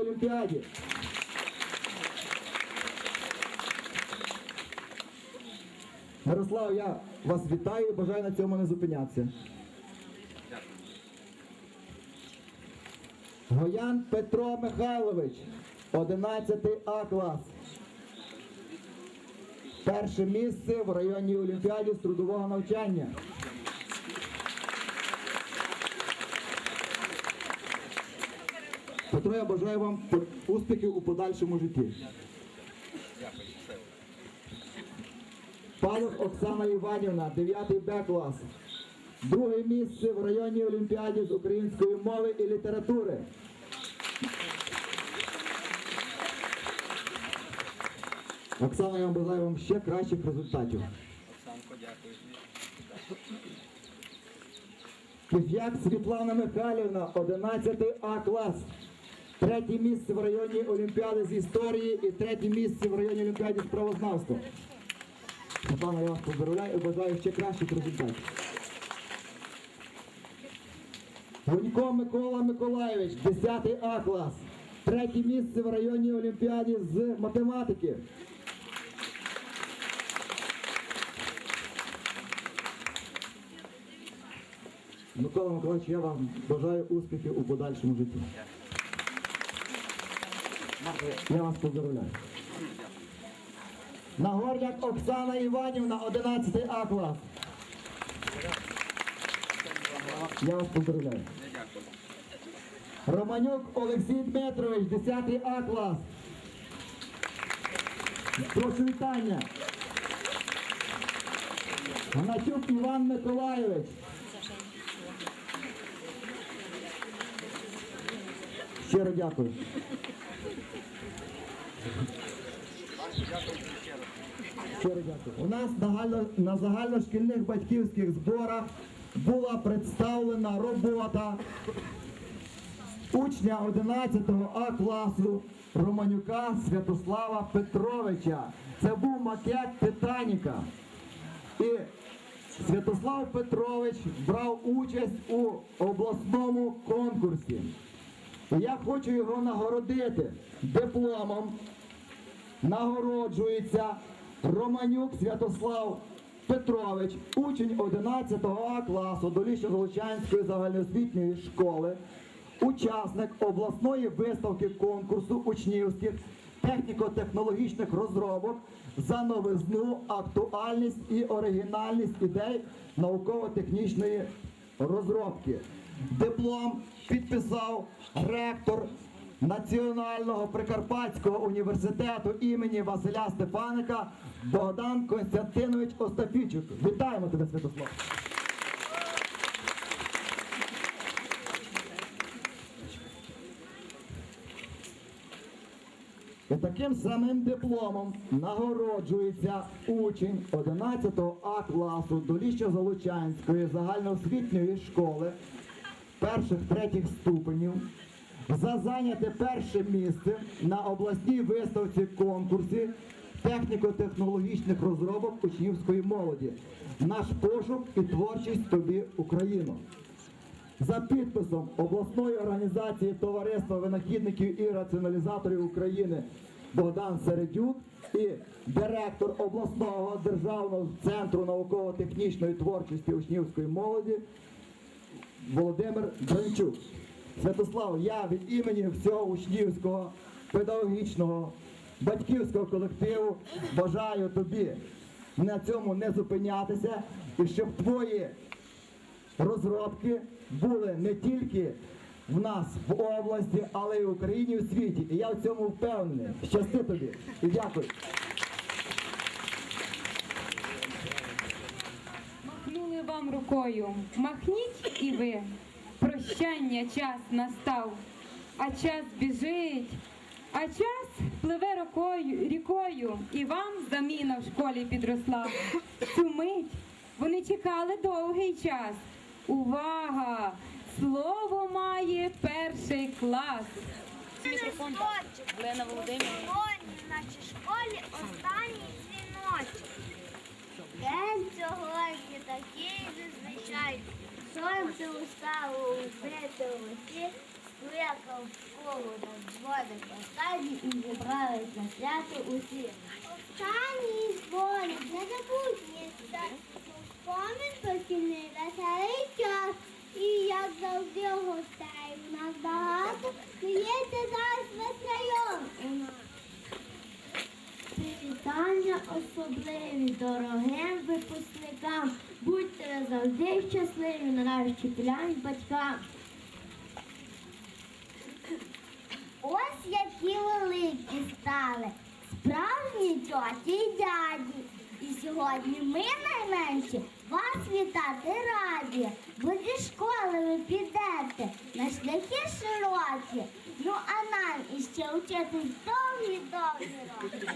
Олімпіаді. Мирослав, я вас вітаю і бажаю на цьому не зупинятися. Гоян Петро Михайлович, 11 А клас. Перше місце в районній олімпіаді з трудового навчання. Петро, я бажаю вам успіхів у подальшому житті. Павлов Оксана Іванівна, 9 Б клас. Друге місце в районній олімпіаді з української мови і літератури. Оксана, я бажаю вам ще кращих результатів. Оксанко, дякую. Киф'як Світлана Михайлівна, 11 А клас. Третє місце в районі Олімпіади з історії і третє місце в районі Олімпіади з правознавства. Світлана, я вас поздравляю і бажаю ще кращих результатів. Гунько Микола Миколайович, 10 А клас. Третє місце в районній Олімпіаді з математики. Микола Миколаївич, я вам бажаю успіхів у подальшому житті. Я вас поздравляю. Нагорняк Оксана Іванівна, 11 А клас. Я вас поздравляю. Романюк Олексій Дмитрович, 10 А клас. Прошу вітання. Гнатюк Іван Миколайович. Щиро дякую. У нас на загальношкільних батьківських зборах була представлена робота учня 11 А класу Романюка Святослава Петровича. Це був макет Титаніка. І Святослав Петрович брав участь у обласному конкурсі. Я хочу його нагородити дипломом. Нагороджується Романюк Святослав Петрович, учень 11 А класу Доліщо-Золочанської загальноосвітньої школи, учасник обласної виставки конкурсу учнівських техніко-технологічних розробок за новизну, актуальність і оригінальність ідей науково-технічної розробки. Диплом підписав ректор Національного Прикарпатського університету імені Василя Стефаника Богдан Константинович Остапічук. Вітаємо тебе, Святослав! І таким самим дипломом нагороджується учень 11 А класу Доліщо-Залучанської загальноосвітньої школи перших третіх ступенів за зайняте перше місце на обласній виставці конкурсі техніко-технологічних розробок учнівської молоді. Наш пошук і творчість тобі Україно за підписом обласної організації Товариства винахідників і раціоналізаторів України Богдан Середюк і директор обласного державного центру науково-технічної творчості учнівської молоді Володимир Дранчук. Святослав, я від імені всього учнівського педагогічного батьківського колективу бажаю тобі на цьому не зупинятися і щоб твої розробки були не тільки в нас в області, але й в Україні і в світі. І я в цьому впевнений. Щасти тобі і дякую. Махнули вам рукою, махніть і ви. Прощання час настав, а час біжить, а час пливе рукою, рікою, і вам заміна в школі підросла. Цю мить вони чекали довгий час. Увага! Слово має перший клас. Мікрофон. Олена Володимирівна. Сьогодні в нашій школі останній дзвіночок. День сьогодні такий незвичайний. Сонце устало у бити лисі, скликав в школу на дзвоник останній і зібрались на свято усі. Останній дзвоник, не забудь місце. Спомін покійний веселий час. І як завжди гостей у нас багато, сміється зараз весь район у нас. Привітання особливі. Будьте завжди щасливі нашим вчителям і батькам. Ось які великі стали, справжні тьоті й дяді. І сьогодні ми найменші вас вітати раді, бо зі школи ви підете на шляхи широкі. Ну а нам іще вчитись довгі-довгі роки.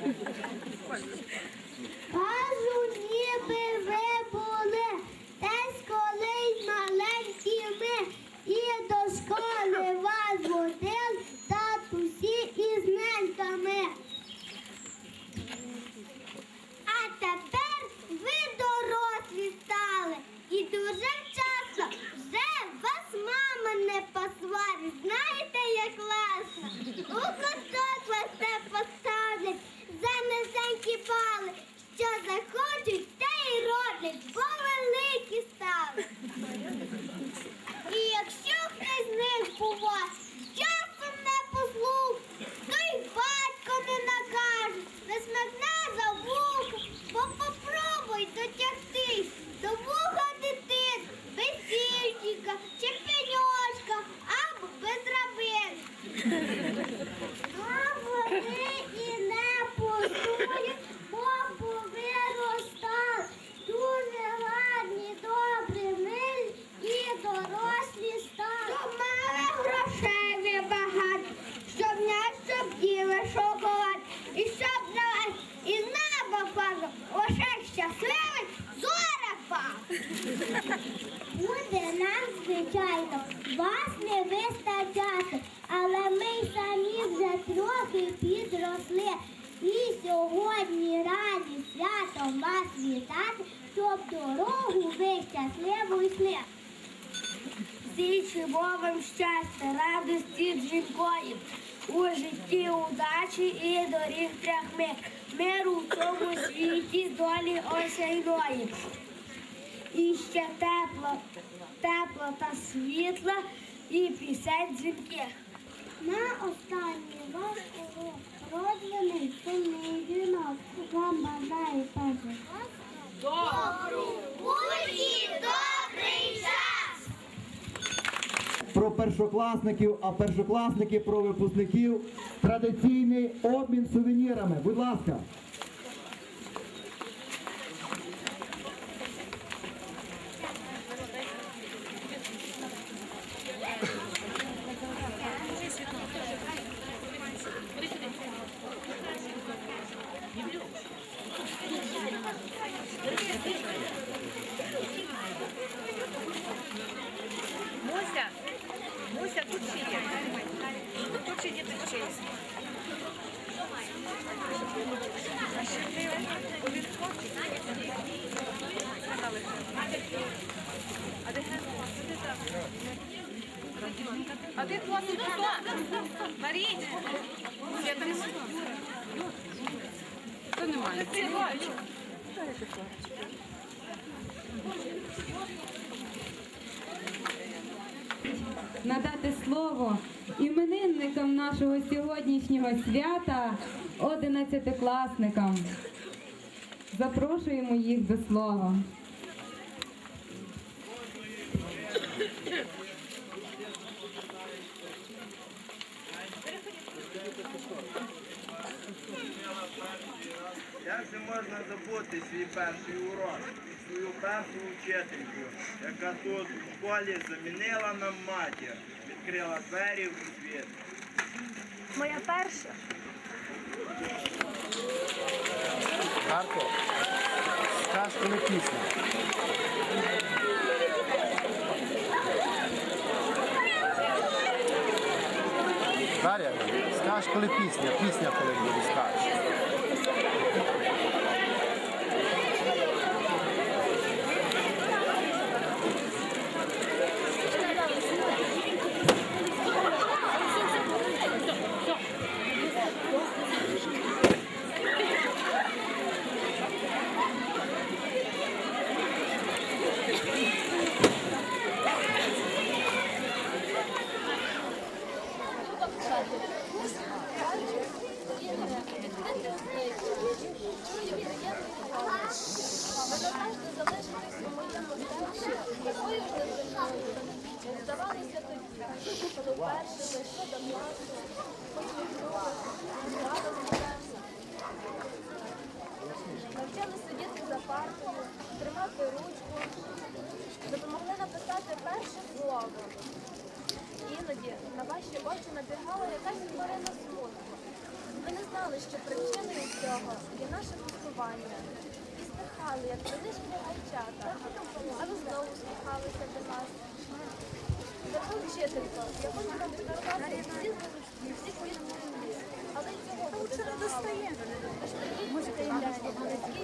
Кажу, ніби ви були десь колись маленькими, і до школи вас водив татусі із неньками. А тепер ви дорослі стали і дуже вчасно вже вас мама не посварить. Знаєте, як класно? У куток вас не поставлять за низенькі бали. Що захочуть, те й роблять, бо великі стали. І якщо хтось з них бува, часом не послух, то й батько не накаже, не смикне за вухо, бо попробуй дотягтись до вуха дитин, без сільчика чи пеньочка або без драбин. А вони і не посують, бо повиростали. Дуже гарні, добрі, милі і дорослі стали. Щоб мали грошей ви багаті, щоб не щоб їли шоколад, і щоб на вас із неба падав, лише щасливий зоря пав. Буде нам, звичайно, вас не вистачати, але ми самі вже трохи підросли. І сьогодні раді святом вас вітати, щоб дорогу ви щасливо йшли. Зичимо вам щастя, радості дзвінкої, у житті удачі і доріг тряхми, миру в цьому світі долі осяйної. І ще тепло, тепло та світла і пісень дзвінких. На останній ваш урок розваний сильний жінок. Вам бажаю перший клас. Добру путі, добрий час! Про першокласників, а першокласники про випускників. Традиційний обмін сувенірами. Будь ласка. Муся, Муся, тут ще є. Тут ще діти вчилися. А ще ти один хлопчик? Сказали, що. А де Генка? Куди там? А де хлопчик? Марій! Я там Хто немає? Ти бачиш. надати слово іменинникам нашого сьогоднішнього свята, одинадцятикласникам. Запрошуємо їх до слова. Же можна забути свій перший урок, свою першу вчительку, яка тут у школі замінила нам матір, відкрила двері в світ. Моя перша. Марко, скаж, коли пісня. Дар'я, скаж, коли пісня, пісня коли буде, скаж. Здавалося тоді, зайшли до класу, посміхнулися, радо серцем. Навчили сидіти за партою, тримати ручку, допомогли написати перше слово. Іноді на ваші очі набігала якась хмарина смутку. Ви не знали, що причиною цього є наше пустування. І як принишені дівчата, а ви знову сміхалися до нас. Таку вчителько, яку ми відкаркати всі всі квітки землі. Але й цього буде достає. Тож можете гляньте на такі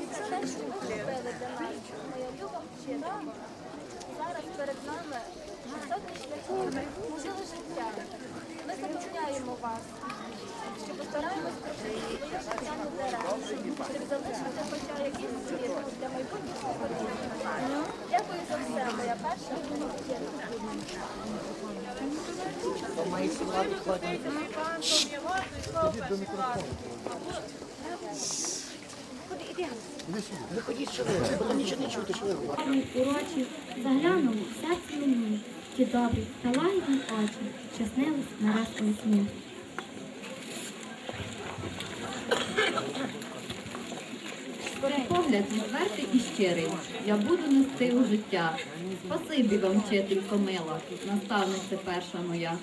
І це те, що ви зробили для нас, моя люба вчителька. Зараз перед нами сотні шляхів, ціле життя. Ми запевняємо вас, що постараємось прожити своє життя не даремно, щоб залишити хоча якийсь для майбутніх поколінь. Дякую за все, моя перша урочі, заглянув у серце мені, ті добрі та лагідні очі, що снились на раз весні. Погляд відвертий і щирий, я буду нести у життя. Спасибі вам, вчителько мила, наставниця перша моя.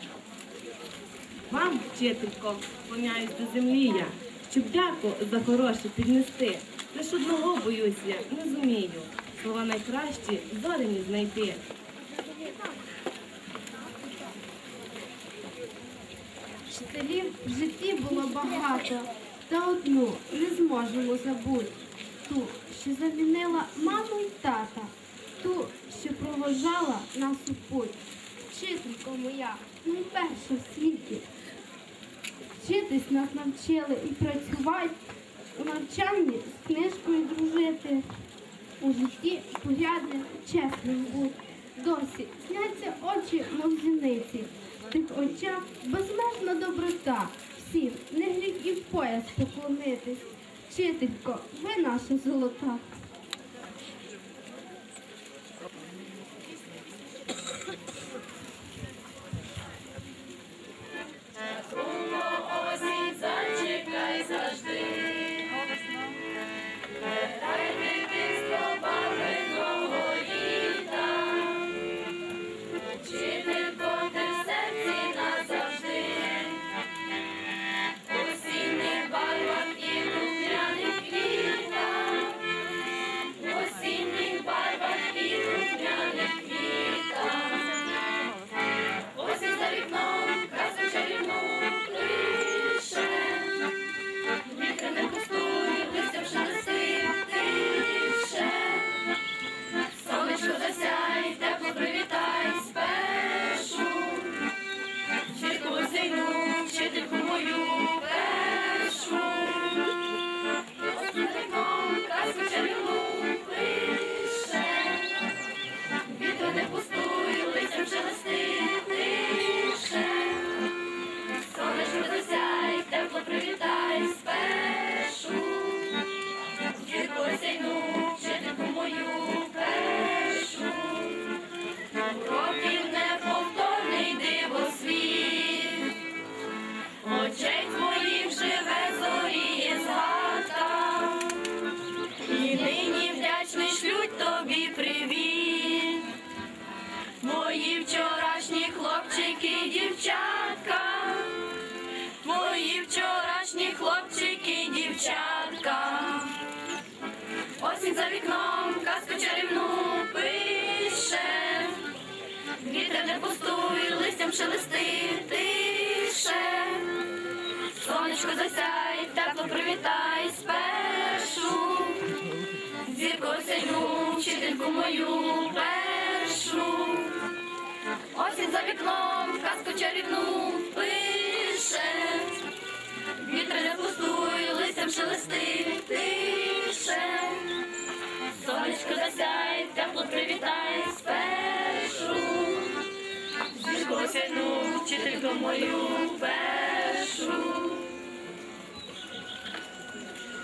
Вам, вчителько, склоняюсь до землі я, щоб дяку за хороше піднести. Лиш одного боюсь я, не зумію. Слова найкращі зоряні знайти. Вчителів в житті було багато, та одну не зможемо забути. Ту, що замінила маму й тата, ту, що провожала нас у путь. Вчителько моя, найперша в світі. Вчитись нас навчили і працювати, у навчанні з книжкою дружити. У житті порядним, чесним бути. Досі сняться очі, мов зіниці. Тих очах безмежна доброта. Всім не гріх і в пояс поклонитись. Вчителько, ви наша золота. Тепло привітай спершу. Зірку осінню, вчительку мою першу. Осінь за вікном, казку чарівну пише. Вітер не пустує, листям шелести тише. Сонечко засяй, тепло привітай спершу. Зірку осінню, вчительку мою першу.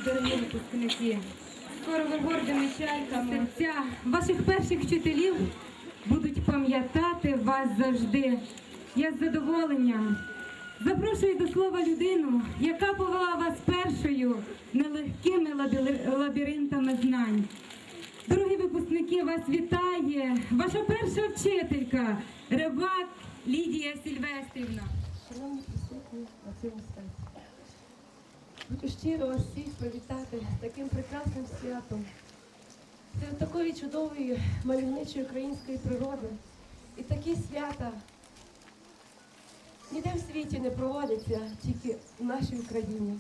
Дорогі випускники, скоро ви гордими чайками серця ваших перших вчителів будуть пам'ятати вас завжди. Я з задоволенням запрошую до слова людину, яка повела вас першою нелегкими лабіринтами знань. Дорогі випускники, вас вітає ваша перша вчителька, рибак Лідія Сільвестрівна. Шановні присутні на цьому святі. Хочу щиро вас всіх привітати з таким прекрасним святом. Серед такої чудової мальовничої української природи. І такі свята ніде в світі не проводяться, тільки в нашій Україні.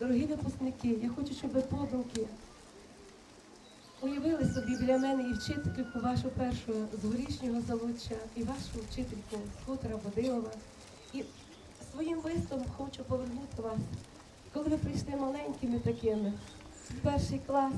Дорогі випускники, я хочу, щоб ви подумки уявили собі біля мене і вчительку вашу першу з горішнього залуччя, і вашу вчительку з хутора Бодилова. І своїм виступом хочу повернути вас, коли ви прийшли маленькими такими в перший клас.